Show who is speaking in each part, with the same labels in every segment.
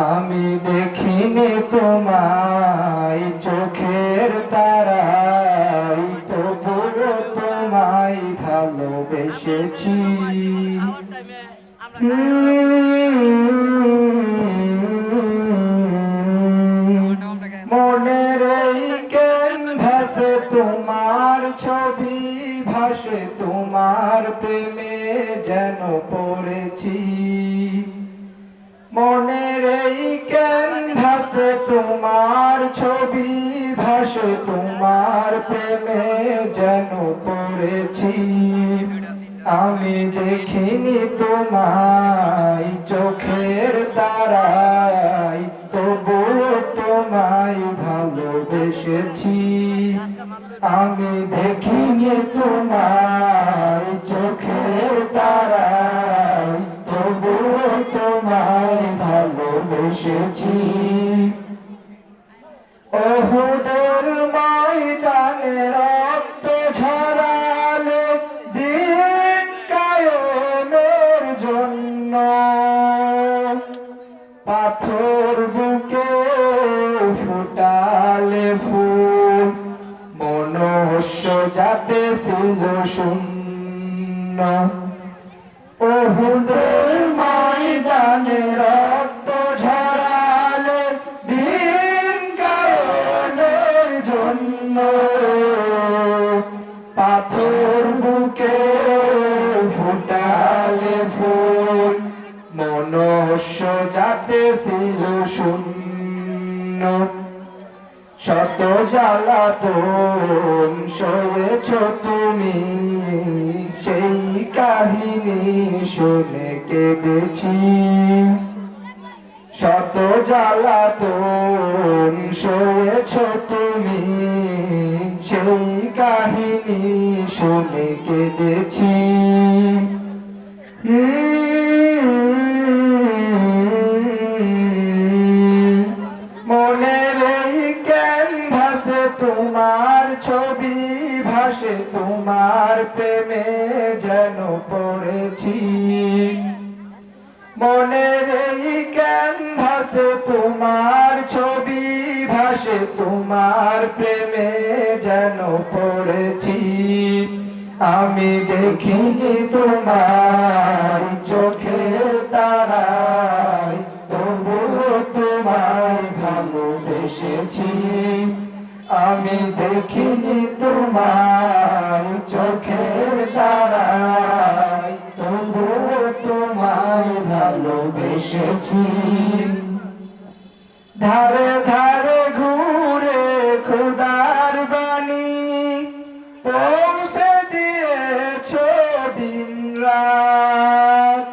Speaker 1: আমি দেখিনি তোমায়, চোখের তারাই, তবুও তোমায় ভালোবেসেছি। মনের এই ক্যানভাসে তোমার ছবি ভাসে, তোমার প্রেমে যেন পড়েছি। মনের এই ক্যানভাসে তোমার ছবি ভাসে, তোমার প্রেমে যেন পড়েছি। আমি দেখিনি তোমায় চোখের তারাই যাতে ছিল শূন্য। ওহুদের ময়দানে রক্ত ঝরালে দিন কায়নের জন্য। পাথর বুকে ফুটালে ফুল, মনুষ্য যাতে ছিল শূন্য। শত জ্বালাতন সয়েছ তুমি। সেই কাহিনী শুনে কেঁদেছি। শত জ্বালাতন সয়েছ তুমি। সেই কাহিনী শুনে কেঁদেছি। মনের ছবি ভাসে তোমার প্রেমে যেন পড়েছি। মনের এই ক্যানভাসে তোমার ছবি ভাসে তোমার প্রেমে যেন পড়েছি। আমি দেখিনি তোমার দেখিনি তোমায়, চোখের তারাই তবুও তোমায় ভালোবেসেছি। ধারে ধারে ঘুরে খুদার বাণী পৌঁছে দিয়েছ দিন রাত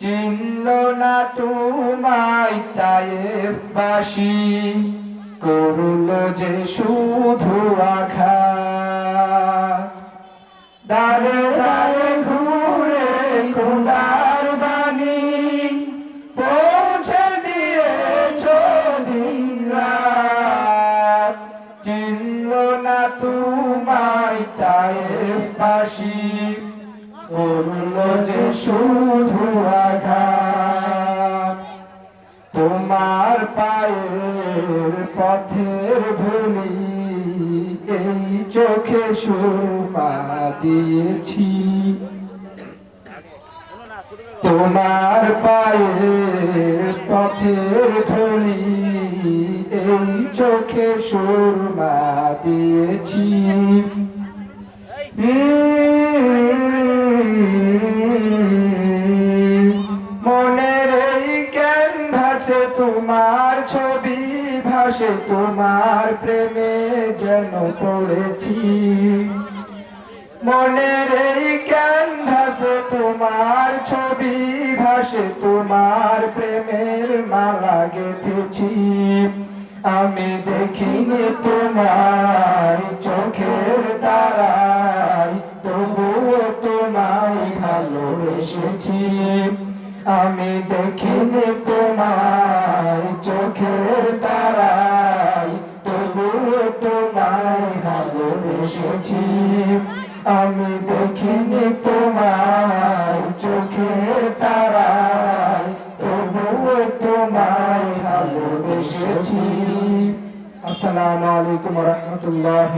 Speaker 1: চিনল না তোমায় তায়েফবাসী করল যে শুধু আঘাত দারে দারে ঘুরে খুদার বাণী পৌঁছে দিয়ে দিন চিনল না তোমায় পাশি করল যে শুধু পায়ের পথের ধুলি এই চোখে সুরমা দিয়েছি। তোমার পায়ের পথের ধুলি এই চোখে সুরমা দিয়েছি। তোমার ছবি ভাসে, তোমার প্রেমে যেন পড়েছি। মনের এই ক্যানভাসে তোমার ছবি ভাসে, তোমার প্রেমের মালা গেঁথেছি। আমি দেখিনি তোমার চোখের তারাই ভালোবেসেছি আসসালামু আলাইকুম রহমতুল্লাহ